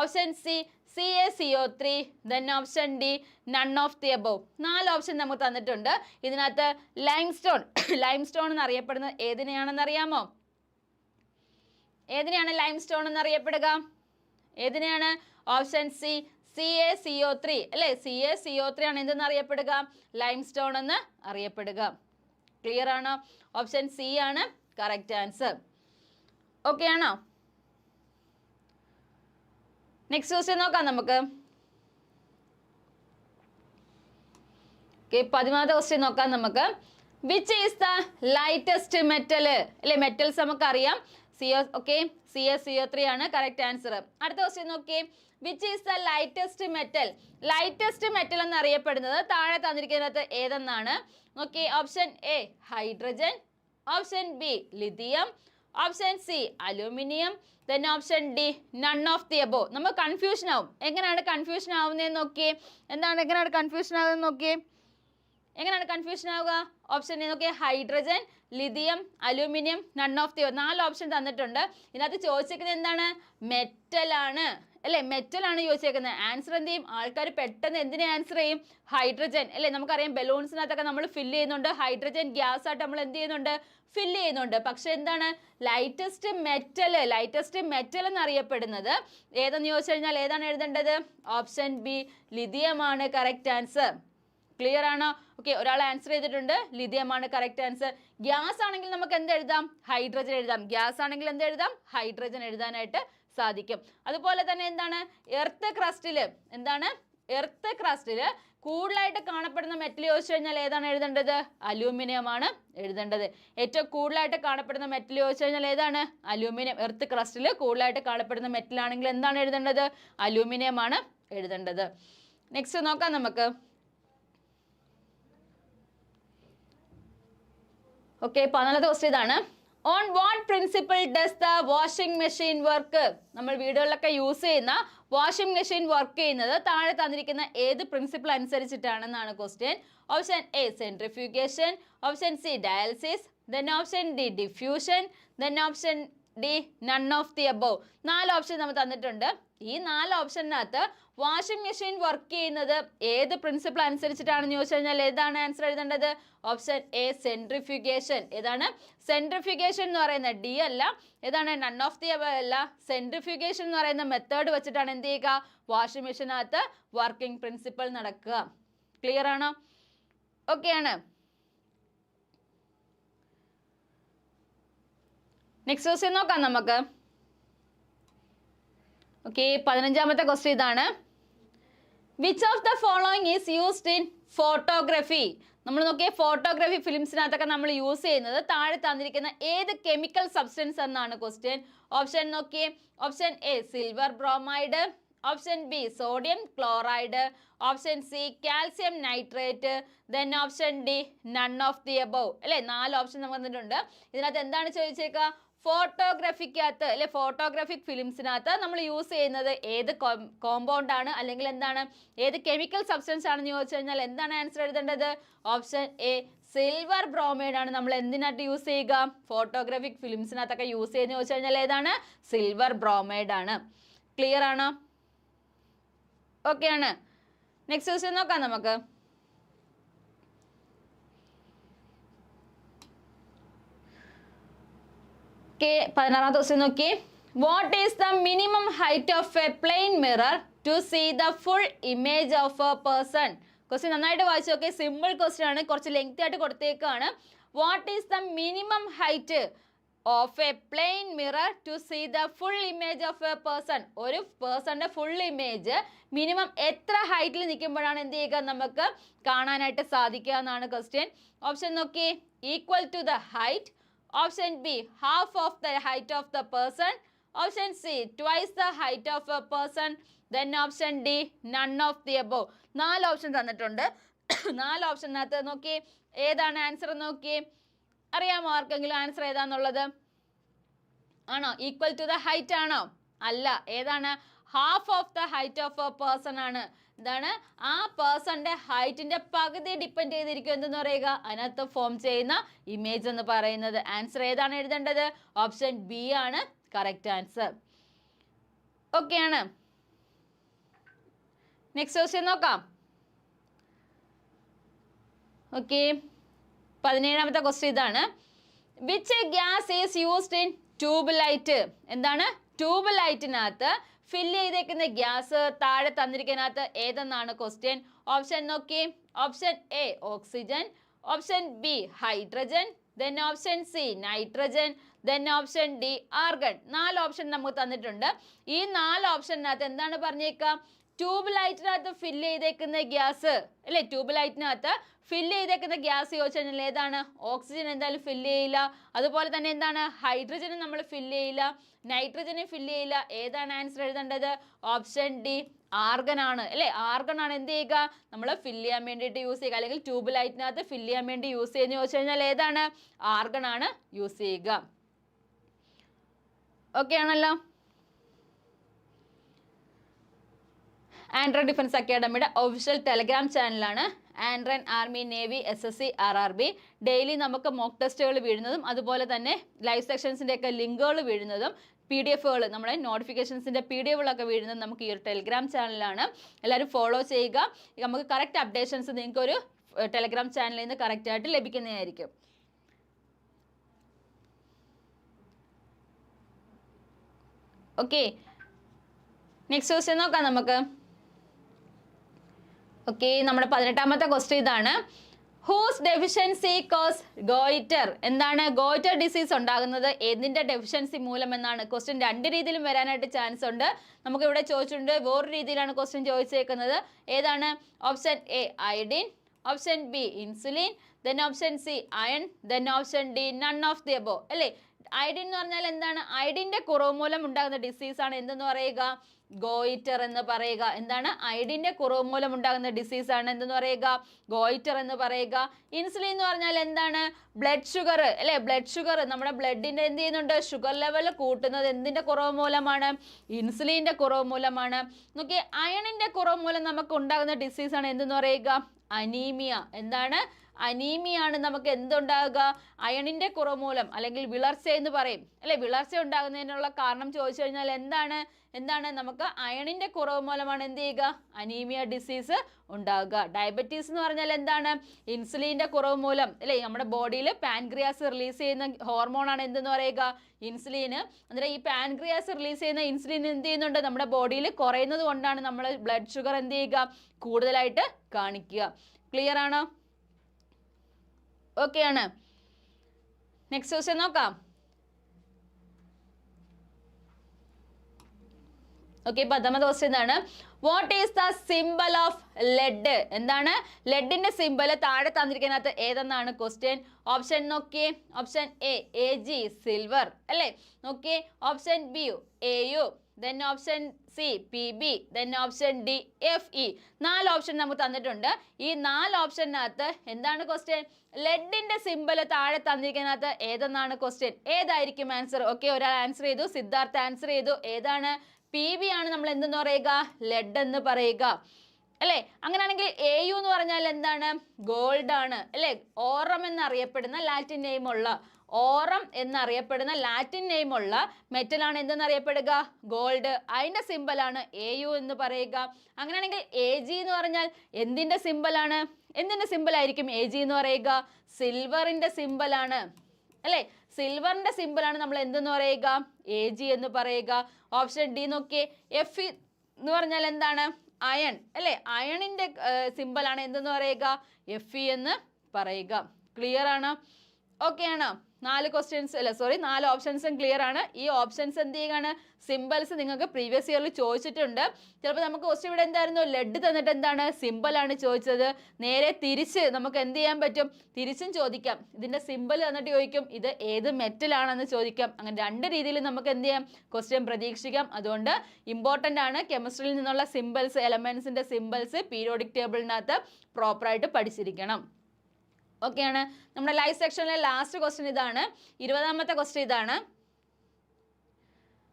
option C C A C O three then option D none of the above നാല് option നമുക്ക് തന്നിട്ടുണ്ട്. ഇതിനകത്ത് ലൈം സ്റ്റോൺ ലൈം സ്റ്റോൺ എന്നറിയപ്പെടുന്നത് ഏതിനെയാണെന്ന് അറിയാമോ? ഏതിനെയാണ് limestone എന്നറിയപ്പെടുക? ഏതിനെയാണ്? Option C C A C O three അല്ലേ? C A C O three ആണ് എന്തെന്ന് അറിയപ്പെടുക? ലൈം സ്റ്റോൺ എന്ന് അറിയപ്പെടുക. ക്ലിയർ ആണോ? ഓപ്ഷൻ സി ആണ് കറക്റ്റ് ആൻസർ ഓക്കെ ആണോ? നെക്സ്റ്റ് ക്വസ്റ്റ്യൻ നോക്കാം നമുക്ക്. ഓക്കെ പതിമൂന്നാമത്തെ ക്വസ്റ്റ്യൻ നോക്കാം നമുക്ക്. Which is the lightest metal അല്ലെ മെറ്റൽസ് നമുക്കറിയാം. C O okay C S C O three ആണ് കറക്റ്റ് ആൻസർ അടുത്ത ക്വസ്റ്റ്യൻ നോക്കിയേ. Which is the lightest metal lightest metal എന്നറിയപ്പെടുന്നത് താഴെ തന്നിരിക്കുന്നത് ഏതെന്നാണ്? നോക്കിയേ option A hydrogen option B lithium option C aluminium then option D none of the above നമ്മൾ confusion ആവും. എങ്ങനെയാണ് കൺഫ്യൂഷൻ ആവുന്നതെന്ന് നോക്കിയേ? എന്താണ് എങ്ങനെയാണ് കൺഫ്യൂഷൻ ആവുന്നത് നോക്കിയേ? എങ്ങനെയാണ് കൺഫ്യൂഷൻ ആവുക? ഓപ്ഷൻ എ നോക്കിയേ hydrogen lithium aluminium none of the നാല് ഓപ്ഷൻ തന്നിട്ടുണ്ട്. ഇതിനകത്ത് ചോദിച്ചിരിക്കുന്നത് എന്താണ്? മെറ്റൽ ആണ്. അല്ലേ? മെറ്റൽ ആണ് ചോദിച്ചേക്കുന്നത്. ആൻസർ എന്ത് ചെയ്യും? ആൾക്കാർ പെട്ടെന്ന് എന്തിനെ ആൻസർ ചെയ്യും? ഹൈഡ്രജൻ അല്ലേ? നമുക്കറിയാം ബലൂൺസിനകത്തൊക്കെ നമ്മൾ ഫില്ല് ചെയ്യുന്നുണ്ട്. ഹൈഡ്രജൻ ഗ്യാസ് ആയിട്ട് നമ്മൾ എന്ത് ചെയ്യുന്നുണ്ട്? ഫില്ല് ചെയ്യുന്നുണ്ട്. പക്ഷെ എന്താണ്? ലൈറ്റസ്റ്റ് മെറ്റൽ ലൈറ്റസ്റ്റ് മെറ്റൽ എന്നറിയപ്പെടുന്നത് ഏതെന്ന് ചോദിച്ചു കഴിഞ്ഞാൽ ഏതാണ് എഴുതേണ്ടത്? ഓപ്ഷൻ ബി ലിതിയമാണ് കറക്റ്റ് ആൻസർ ക്ലിയർ ആണ്. ഓക്കെ ഒരാൾ ആൻസർ ചെയ്തിട്ടുണ്ട്. ലിഥിയമാണ് കറക്റ്റ് ആൻസർ ഗ്യാസ് ആണെങ്കിൽ നമുക്ക് എന്ത് എഴുതാം? ഹൈഡ്രജൻ എഴുതാം. ഗ്യാസ് ആണെങ്കിൽ എന്ത് എഴുതാം? ഹൈഡ്രജൻ എഴുതാനായിട്ട് സാധിക്കും. അതുപോലെ തന്നെ എന്താണ്? എർത്ത് ക്രസ്റ്റിൽ എന്താണ്? എർത്ത് ക്രസ്റ്റിൽ കൂടുതലായിട്ട് കാണപ്പെടുന്ന മെറ്റൽ ചോദിച്ചു കഴിഞ്ഞാൽ ഏതാണ് എഴുതേണ്ടത്? അലൂമിനിയം ആണ് എഴുതേണ്ടത്. ഏറ്റവും കൂടുതലായിട്ട് കാണപ്പെടുന്ന മെറ്റൽ ചോദിച്ചു കഴിഞ്ഞാൽ ഏതാണ്? അലൂമിനിയം എർത്ത് ക്രസ്റ്റിൽ കൂടുതലായിട്ട് കാണപ്പെടുന്ന മെറ്റൽ ആണെങ്കിൽ എന്താണ് എഴുതേണ്ടത്? അലൂമിനിയം ആണ് എഴുതേണ്ടത്. നെക്സ്റ്റ് നോക്കാം നമുക്ക്. ഓക്കെ പതിനാലത്തെ ക്വസ്റ്റ്യൻ ഇതാണ്. On what principle does the washing machine work നമ്മൾ വീടുകളിലൊക്കെ യൂസ് ചെയ്യുന്ന വാഷിംഗ് മെഷീൻ വർക്ക് ചെയ്യുന്നത് താഴെ തന്നിരിക്കുന്ന ഏത് principle അനുസരിച്ചിട്ടാണെന്നാണ് question option A centrifugation option C dialysis then option D diffusion then option D none of the above നാല് option നമ്മൾ തന്നിട്ടുണ്ട്. ഈ നാല് ഓപ്ഷനകത്ത് വാഷിംഗ് മെഷീൻ വർക്ക് ചെയ്യുന്നത് ഏത് പ്രിൻസിപ്പിൾ അനുസരിച്ചിട്ടാണെന്ന് ചോദിച്ചു കഴിഞ്ഞാൽ ഏതാണ് ആൻസർ എഴുതേണ്ടത്? ഓപ്ഷൻ എ സെൻട്രിഫ്യൂഗേഷൻ ഏതാണ്? സെൻട്രിഫ്യൂഗേഷൻ എന്ന് പറയുന്ന ഡി അല്ല. ഏതാണ്? നൺ ഓഫ് ദി അല്ല. സെൻട്രിഫ്യൂഗേഷൻ എന്ന് പറയുന്ന മെത്തേഡ് വെച്ചിട്ടാണ് എന്ത് ചെയ്യുക? വാഷിംഗ് മെഷീനകത്ത് വർക്കിംഗ് പ്രിൻസിപ്പിൾ നടക്കുക. ക്ലിയർ ആണോ? ഓക്കെ ആണ്. നെക്സ്റ്റ് ക്വസ്റ്റ്യൻ നോക്കാം നമുക്ക്. ഓക്കെ പതിനഞ്ചാമത്തെ ക്വസ്റ്റ്യൻ ഇതാണ്. Which of the following is used in photography നമ്മൾ നോക്കിയ ഫോട്ടോഗ്രഫി ഫിലിംസിനകത്തൊക്കെ നമ്മൾ യൂസ് ചെയ്യുന്നത് താഴെ തന്നിരിക്കുന്ന ഏത് കെമിക്കൽ സബ്സ്റ്റൻസ് എന്നാണ് ക്വസ്റ്റ്യൻ ഓപ്ഷൻ നോക്കിയേ option A silver bromide option B sodium chloride option C calcium nitrate then option D none of the above അല്ലേ? നാല് ഓപ്ഷൻ നമുക്ക് തന്നിട്ടുണ്ട്. ഇതിനകത്ത് എന്താണ് ചോദിച്ചേക്കുക ഫോട്ടോഗ്രാഫിക്കകത്ത് അല്ലെ ഫോട്ടോഗ്രാഫിക് ഫിലിംസിനകത്ത് നമ്മൾ യൂസ് ചെയ്യുന്നത് ഏത് കോമ്പൗണ്ട് ആണ് അല്ലെങ്കിൽ എന്താണ് ഏത് കെമിക്കൽ സബ്സ്റ്റൻസ് ആണെന്ന് ചോദിച്ചു കഴിഞ്ഞാൽ എന്താണ് ആൻസർ എഴുതേണ്ടത്? ഓപ്ഷൻ എ സിൽവർ ബ്രോമൈഡ് ആണ്. നമ്മൾ എന്തിനായിട്ട് യൂസ് ചെയ്യുക? ഫോട്ടോഗ്രാഫിക് ഫിലിംസിനകത്തൊക്കെ യൂസ് ചെയ്യുന്നത് ചോദിച്ചു കഴിഞ്ഞാൽ ഏതാണ്? സിൽവർ ബ്രോമൈഡ് ആണ്. ക്ലിയർ ആണോ? ഓക്കെ ആണ്. നെക്സ്റ്റ് ക്വസ്റ്റ്യൻ നോക്കാം നമുക്ക്. ഓക്കെ പതിനാറാമത്തെ ക്വസ്റ്റ്യൻ നോക്കി. What is the minimum height of a plane mirror to see the full image of a person question നന്നായിട്ട് വായിച്ചു നോക്കി. സിമ്പിൾ ക്വസ്റ്റ്യൻ ആണ്. കുറച്ച് ലെങ്തി ആയിട്ട് കൊടുത്തേക്കാണ്. What is the minimum height of a plane mirror to see the full image of a person ഒരു പേഴ്സണിന്റെ full image minimum എത്ര ഹൈറ്റിൽ നിൽക്കുമ്പോഴാണ് എന്ത് ചെയ്യുക നമുക്ക് കാണാനായിട്ട് സാധിക്കുക എന്നാണ് ക്വസ്റ്റ്യൻ ഓപ്ഷൻ നോക്കി. Equal to the height option B half of the height of the person option C twice the height of a person then option D none of the above നാല് ഓപ്ഷൻ തന്നിട്ടുണ്ട്. നാല് ഓപ്ഷനകത്ത് നോക്കി. ഏതാണ് answer നോക്കി? അറിയാമോ ആർക്കെങ്കിലും answer ഏതാന്നുള്ളത്? ആണോ? Equal to the height ആണോ? അല്ല. ഏതാണ്? Half of the height of a person ആണ്. എന്താണ്? ആ പേഴ്സണിന്റെ ഹൈറ്റിന്റെ പകുതി ഡിപ്പെൻഡ് ചെയ്തിരിക്കും. എന്തെന്ന് പറയുക? അതിനകത്ത് ഫോം ചെയ്യുന്ന ഇമേജ് എന്ന് പറയുന്നത്. ആൻസർ ഏതാണ് എഴുതേണ്ടത്? ഓപ്ഷൻ ബി ആണ് കറക്റ്റ് ആൻസർ ഓക്കെ ആണ്. നെക്സ്റ്റ് ക്വസ്റ്റ്യൻ നോക്കാം. ഓക്കെ പതിനേഴാമത്തെ ക്വസ്റ്റ്യൻ ഇതാണ്. Which gas is used in tube light എന്താണ്? ട്യൂബ് ലൈറ്റിനകത്ത് ഫില്ല് ചെയ്തേക്കുന്ന ഗ്യാസ് താഴെ തന്നിരിക്കുന്നതിനകത്ത് ഏതെന്നാണ് ക്വസ്റ്റ്യൻ ഓപ്ഷൻ നോക്കി. Option A oxygen option B hydrogen then option C nitrogen then option D argon നാല് ഓപ്ഷൻ നമുക്ക് തന്നിട്ടുണ്ട്. ഈ നാല് ഓപ്ഷനകത്ത് എന്താണ് പറഞ്ഞേക്കുക ട്യൂബ് ലൈറ്റിനകത്ത് ഫില്ല് ചെയ്തേക്കുന്ന ഗ്യാസ് അല്ലേ? ട്യൂബ് ലൈറ്റിനകത്ത് ഫില്ല് ചെയ്തേക്കുന്ന ഗ്യാസ് കഴിഞ്ഞാൽ ഏതാണ്? ഓക്സിജൻ എന്തായാലും ഫില്ല് ചെയ്യില്ല. അതുപോലെ തന്നെ എന്താണ്? ഹൈഡ്രജനും നമ്മൾ ഫില്ല് ചെയ്യില്ല. നൈട്രജനും ഫില്ല് ചെയ്യില്ല. ഏതാണ് ആൻസർ എഴുതേണ്ടത്? ഓപ്ഷൻ ഡി ആർഗൺ ആണ്. അല്ലേ? ആർഗൺ ആണ് എന്ത് ചെയ്യുക? നമ്മൾ ഫില്ല് ചെയ്യാൻ വേണ്ടിയിട്ട് യൂസ് ചെയ്യുക. അല്ലെങ്കിൽ ട്യൂബ് ലൈറ്റിനകത്ത് ഫില്ല് ചെയ്യാൻ വേണ്ടി യൂസ് ചെയ്യുന്ന ചോദിച്ചു കഴിഞ്ഞാൽ ഏതാണ്? ആർഗൺ ആണ് യൂസ് ചെയ്യുക. ഓക്കെ ആണല്ലോ? ആൻഡ്രോയിഡ് ഡിഫൻസ് അക്കാഡമിയുടെ ഒഫീഷ്യൽ ടെലഗ്രാം ചാനലാണ് ആൻഡ്രൻ army navy S S C R R B. Daily നമുക്ക് മോക്ക് ടെസ്റ്റുകൾ വീഴുന്നതും അതുപോലെ തന്നെ ലൈവ് സെക്ഷൻസിന്റെ ഒക്കെ ലിങ്കുകൾ വീഴുന്നതും പി ഡി എഫുകൾ നമ്മുടെ നോട്ടിഫിക്കേഷൻസിന്റെ പി ഡി എഫുകളൊക്കെ വീഴുന്നത് നമുക്ക് ഈ ഒരു ടെലിഗ്രാം ചാനലാണ് എല്ലാവരും ഫോളോ ചെയ്യുക. നമുക്ക് കറക്റ്റ് അപ്ഡേഷൻസ് നിങ്ങൾക്ക് ഒരു ടെലഗ്രാം ചാനലിൽ നിന്ന് കറക്റ്റായിട്ട് ലഭിക്കുന്നതായിരിക്കും. ഓക്കെ. നെക്സ്റ്റ് ക്വസ്റ്റ്യൻ നോക്കാം നമുക്ക്. ഓക്കെ നമ്മുടെ പതിനെട്ടാമത്തെ ക്വസ്റ്റ്യൻ ഇതാണ്. ഹൂസ് ഡെഫിഷ്യൻസി കോസ് ഗോയിറ്റർ എന്താണ് ഗോയിറ്റർ ഡിസീസ് ഉണ്ടാകുന്നത്? എന്തിന്റെ ഡെഫിഷ്യൻസി മൂലം എന്നാണ് ക്വസ്റ്റ്യൻ രണ്ട് രീതിയിലും വരാനായിട്ട് ചാൻസ് ഉണ്ട്. നമുക്ക് ഇവിടെ ചോദിച്ചിട്ടുണ്ട് വേറൊരു രീതിയിലാണ് ക്വസ്റ്റ്യൻ ചോദിച്ചേക്കുന്നത്. ഏതാണ്? Option A iodine option B insulin then option C iron then option D none of the above അല്ലേ? ഐഡിൻ എന്ന് പറഞ്ഞാൽ എന്താണ്? ഐഡിന്റെ കുറവ് മൂലം ഉണ്ടാകുന്ന ഡിസീസ് ആണ്. എന്തെന്ന് പറയുക? ഗോയിറ്റർ എന്ന് പറയുക. എന്താണ്? ഐഡിന്റെ കുറവ് മൂലം ഉണ്ടാകുന്ന ഡിസീസ് ആണ്. എന്തെന്ന് പറയുക? ഗോയിറ്റർ എന്ന് പറയുക. ഇൻസുലിൻ എന്ന് പറഞ്ഞാൽ എന്താണ്? ബ്ലഡ് ഷുഗർ അല്ലെ? ബ്ലഡ് ഷുഗർ നമ്മുടെ ബ്ലഡിന്റെ എന്ത് ചെയ്യുന്നുണ്ട്? ഷുഗർ ലെവൽ കൂട്ടുന്നത് എന്തിന്റെ കുറവ് മൂലമാണ്? ഇൻസുലിന്റെ കുറവ് മൂലമാണ്. നോക്കി അയണിന്റെ കുറവ് മൂലം നമുക്ക് ഉണ്ടാകുന്ന ഡിസീസ് ആണ് എന്തെന്ന് പറയുക? അനീമിയ. എന്താണ്? അനീമിയാണ് നമുക്ക് എന്തുണ്ടാകുക? അയണിന്റെ കുറവ് മൂലം അല്ലെങ്കിൽ വിളർച്ച എന്ന് പറയും. അല്ലെ? വിളർച്ച ഉണ്ടാകുന്നതിനുള്ള കാരണം ചോദിച്ചു കഴിഞ്ഞാൽ എന്താണ്? എന്താണ്? നമുക്ക് അയണിന്റെ കുറവ് മൂലമാണ് എന്ത് ചെയ്യുക? അനീമിയ ഡിസീസ് ഉണ്ടാകുക. ഡയബറ്റീസ് എന്ന് പറഞ്ഞാൽ എന്താണ്? ഇൻസുലിന്റെ കുറവ് മൂലം അല്ലെ? നമ്മുടെ ബോഡിയിൽ പാൻക്രിയാസ് റിലീസ് ചെയ്യുന്ന ഹോർമോണാണ് എന്തെന്ന് പറയുക? ഇൻസുലിന്. അന്നേരം ഈ പാൻക്രിയാസ് റിലീസ് ചെയ്യുന്ന ഇൻസുലിൻ എന്ത് ചെയ്യുന്നുണ്ട്? നമ്മുടെ ബോഡിയിൽ കുറയുന്നത് കൊണ്ടാണ് നമ്മൾ ബ്ലഡ് ഷുഗർ എന്ത് ചെയ്യുക? കൂടുതലായിട്ട് കാണിക്കുക. ക്ലിയർ ആണോ? ഓക്കെ ആണ്. നെക്സ്റ്റ് ക്വസ്റ്റ്യൻ നോക്കാം. ഓക്കെ പ്രഥമ ക്വസ്റ്റ്യൻ എന്താണ് what is the symbol of lead എന്താണ്? ലെഡിന്റെ സിമ്പിൾ താഴെ തന്നിരിക്കുന്നതിനകത്ത് ഏതെന്നാണ് ക്വസ്റ്റ്യൻ ഓപ്ഷൻ നോക്കിയേ. Option A A G silver അല്ലേ? നോക്കിയേ. Option B U A U then option C P B then option D F E നാല് ഓപ്ഷൻ നമുക്ക് തന്നിട്ടുണ്ട്. ഈ നാല് ഓപ്ഷനകത്ത് എന്താണ് ക്വസ്റ്റ്യൻ ലെഡിന്റെ സിമ്പിൾ താഴെ തന്നിരിക്കുന്നതിനകത്ത് ഏതെന്നാണ് ക്വസ്റ്റ്യൻ ഏതായിരിക്കും ആൻസർ ഓക്കെ ഒരാൾ ആൻസർ ചെയ്തു. സിദ്ധാർത്ഥ് ആൻസർ ചെയ്തു. ഏതാണ്? പി ബി ആണ് നമ്മൾ എന്തെന്ന് പറയുക? ലെഡ് എന്ന് പറയുക. അല്ലേ? അങ്ങനെയാണെങ്കിൽ എ യു എന്ന് പറഞ്ഞാൽ എന്താണ്? ഗോൾഡ് ആണ്. അല്ലേ? ഓറം എന്നറിയപ്പെടുന്ന ലാറ്റിൻ നെയിം ഉള്ള ഓറം എന്നറിയപ്പെടുന്ന ലാറ്റിൻ ഉള്ള മെറ്റലാണ് എന്തെന്നറിയപ്പെടുക ഗോൾഡ് അതിന്റെ സിമ്പലാണ് എ യു എന്ന് പറയുക. അങ്ങനെയാണെങ്കിൽ എ ജി എന്ന് പറഞ്ഞാൽ എന്തിന്റെ സിമ്പലാണ് എന്തിന്റെ സിമ്പലായിരിക്കും എ ജി എന്ന് പറയുക? സിൽവറിന്റെ സിമ്പലാണ് അല്ലേ? സിൽവറിന്റെ സിമ്പിളാണ് നമ്മൾ എന്തെന്ന് പറയുക? എ ജി എന്ന് പറയുക. ഓപ്ഷൻ ഡി നോക്കിയേ. എഫ് എന്ന് പറഞ്ഞാൽ എന്താണ്? അയൺ അല്ലേ? അയണിന്റെ സിമ്പിളാണ് എന്തെന്ന് പറയുക? എഫ് ഇ എന്ന് പറയുക. ക്ലിയർ ആണ്? ഓക്കെ ആണോ? നാല് ക്വസ്റ്റ്യൻസ് അല്ല സോറി നാല് ഓപ്ഷൻസും ക്ലിയർ ആണ്. ഈ ഓപ്ഷൻസ് എന്ത് ചെയ്യുകയാണ്? സിമ്പിൾസ് നിങ്ങൾക്ക് പ്രീവിയസ് ഇയറിൽ ചോദിച്ചിട്ടുണ്ട്. ചിലപ്പോൾ നമുക്ക് ക്വസ്റ്റ്യൻ ഇവിടെ എന്തായിരുന്നു? ലെഡ് തന്നിട്ട് എന്താണ്? സിമ്പിൾ ആണ് ചോദിച്ചത്. നേരെ തിരിച്ച് നമുക്ക് എന്ത് ചെയ്യാൻ പറ്റും? തിരിച്ചും ചോദിക്കാം. ഇതിന്റെ സിമ്പിൾ തന്നിട്ട് ചോദിക്കും ഇത് ഏത് മെറ്റലാണെന്ന് ചോദിക്കാം. അങ്ങനെ രണ്ട് രീതിയിൽ നമുക്ക് എന്ത് ചെയ്യാം? ക്വസ്റ്റ്യൻ പ്രതീക്ഷിക്കാം. അതുകൊണ്ട് ഇമ്പോർട്ടന്റ് ആണ് കെമിസ്ട്രിയിൽ നിന്നുള്ള സിമ്പിൾസ് എലമെൻസിന്റെ സിമ്പിൾസ് പീരിയോഡിക് ടേബിളിനകത്ത് പ്രോപ്പറായിട്ട് പഠിച്ചിരിക്കണം. ഓക്കെയാണ്. നമ്മുടെ ലൈവ് സെക്ഷനിലെ ലാസ്റ്റ് ക്വസ്റ്റ്യൻ ഇതാണ്. ഇരുപതാമത്തെ ക്വസ്റ്റ്യൻ ഇതാണ്.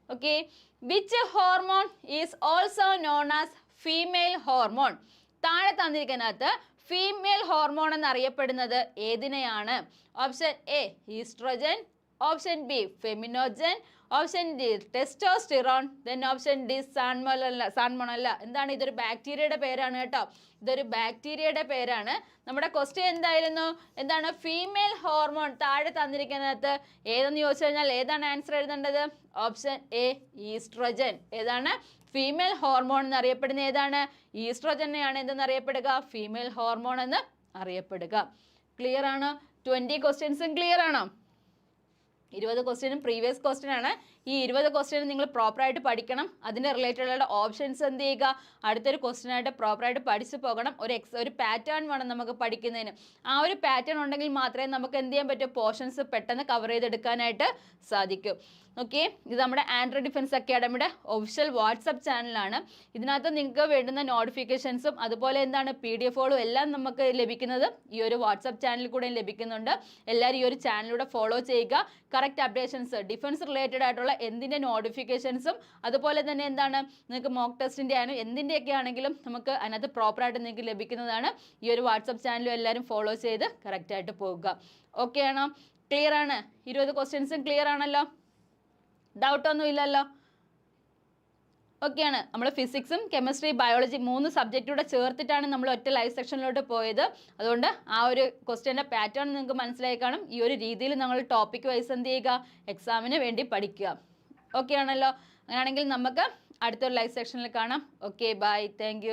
Okay which hormone is also known as female hormone താഴെ തന്നിരിക്കുന്നതിനകത്ത് ഫീമെയിൽ ഹോർമോൺ എന്നറിയപ്പെടുന്നത് ഏതിനെയാണ്? Option A oestrogen option B feminogen option D testosterone then option D salmonella salmonella എന്താണ്? ഇതൊരു ബാക്ടീരിയയുടെ പേരാണ് കേട്ടോ. ഇതൊരു ബാക്ടീരിയയുടെ പേരാണ്. നമ്മുടെ ക്വസ്റ്റ്യൻ എന്തായിരുന്നു? എന്താണ്? ഫീമെയിൽ ഹോർമോൺ താഴെ തന്നിരിക്കുന്നതിനകത്ത് ഏതെന്ന് ചോദിച്ചു കഴിഞ്ഞാൽ ഏതാണ് ആൻസർ എഴുതേണ്ടത്? ഓപ്ഷൻ എ ഈസ്ട്രോജൻ ഏതാണ്? ഫീമെയിൽ ഹോർമോൺ എന്നറിയപ്പെടുന്ന ഏതാണ്? ഈസ്ട്രോജനെയാണ് എന്തെന്ന് അറിയപ്പെടുക? ഫീമെയിൽ ഹോർമോൺ എന്ന് അറിയപ്പെടുക. ക്ലിയർ ആണോ? ട്വന്റി ക്വസ്റ്റ്യൻസും ക്ലിയർ ആണോ? ഇരുപത് ക്വസ്റ്റ്യനും പ്രീവിയസ് ക്വസ്റ്റ്യൻ ആണ്. ഈ ഇരുപത് ക്വസ്റ്റ്യൻ നിങ്ങൾ പ്രോപ്പറായിട്ട് പഠിക്കണം. അതിന്റെ റിലേറ്റഡ് ഓപ്ഷൻസ് എന്ത് ചെയ്യുക? അടുത്തൊരു ക്വസ്റ്റ്യനായിട്ട് പ്രോപ്പറായിട്ട് പഠിച്ചു പോകണം. ഒരു എക്സ് ഒരു പാറ്റേൺ വേണം നമുക്ക് പഠിക്കുന്നതിന്. ആ ഒരു പാറ്റേൺ ഉണ്ടെങ്കിൽ മാത്രമേ നമുക്ക് എന്ത് ചെയ്യാൻ പറ്റൂ? പോർഷൻസ് പെട്ടെന്ന് കവർ ചെയ്തെടുക്കാനായിട്ട് സാധിക്കൂ. ഓക്കെ ഇത് നമ്മുടെ ആൻഡ്രോയിഡ് ഡിഫൻസ് അക്കാഡമിയുടെ ഒഫീഷ്യൽ വാട്സപ്പ് ചാനലാണ് ഇതിനകത്ത് നിങ്ങൾക്ക് വേണ്ടുന്ന നോട്ടിഫിക്കേഷൻസും അതുപോലെ എന്താണ് പി ഡി എഫുകളും എല്ലാം നമുക്ക് ലഭിക്കുന്നത് ഈ ഒരു വാട്സപ്പ് ചാനലിൽ കൂടെ ലഭിക്കുന്നുണ്ട്. എല്ലാവരും ഈ ഒരു ചാനലിലൂടെ ഫോളോ ചെയ്യുക. കറക്റ്റ് അപ്ഡേഷൻസ് ഡിഫൻസ് റിലേറ്റഡ് ആയിട്ടുള്ള എന്തിന്റെ നോട്ടിഫിക്കേഷൻസും അതുപോലെ തന്നെ എന്താണ് നിങ്ങൾക്ക് മോക്ക് ടെസ്റ്റിന്റെ ആണ് എന്തിന്റെയൊക്കെ ആണെങ്കിലും നമുക്ക് അതിനകത്ത് പ്രോപ്പറായിട്ട് നിങ്ങൾക്ക് ലഭിക്കുന്നതാണ്. ഈ ഒരു വാട്സപ്പ് ചാനലും എല്ലാവരും ഫോളോ ചെയ്ത് കറക്റ്റായിട്ട് പോകുക ഓക്കെ ആണോ? ക്ലിയർ ആണ്? ഇരുപത് ക്വസ്റ്റ്യൻസും ക്ലിയർ ആണല്ലോ? ഡൗട്ടൊന്നും ഇല്ലല്ലോ? ഓക്കെയാണ് നമ്മൾ ഫിസിക്സും കെമിസ്ട്രി ബയോളജി മൂന്ന് സബ്ജക്റ്റൂടെ ചേർത്തിട്ടാണ് നമ്മൾ ഒറ്റ ലൈവ് സെക്ഷനിലോട്ട് പോയത്. അതുകൊണ്ട് ആ ഒരു ക്വസ്റ്റ്യന്റെ പാറ്റേൺ നിങ്ങൾക്ക് മനസ്സിലായി കാണും. ഈ ഒരു രീതിയിൽ നമ്മൾ ടോപ്പിക് വൈസ് എന്ത് ചെയ്യുക? എക്സാമിന് വേണ്ടി പഠിക്കുക. ഓക്കെ ആണല്ലോ. അങ്ങനെയാണെങ്കിൽ നമുക്ക് അടുത്തൊരു ലൈവ് സെക്ഷനിൽ കാണാം. Okay bye thank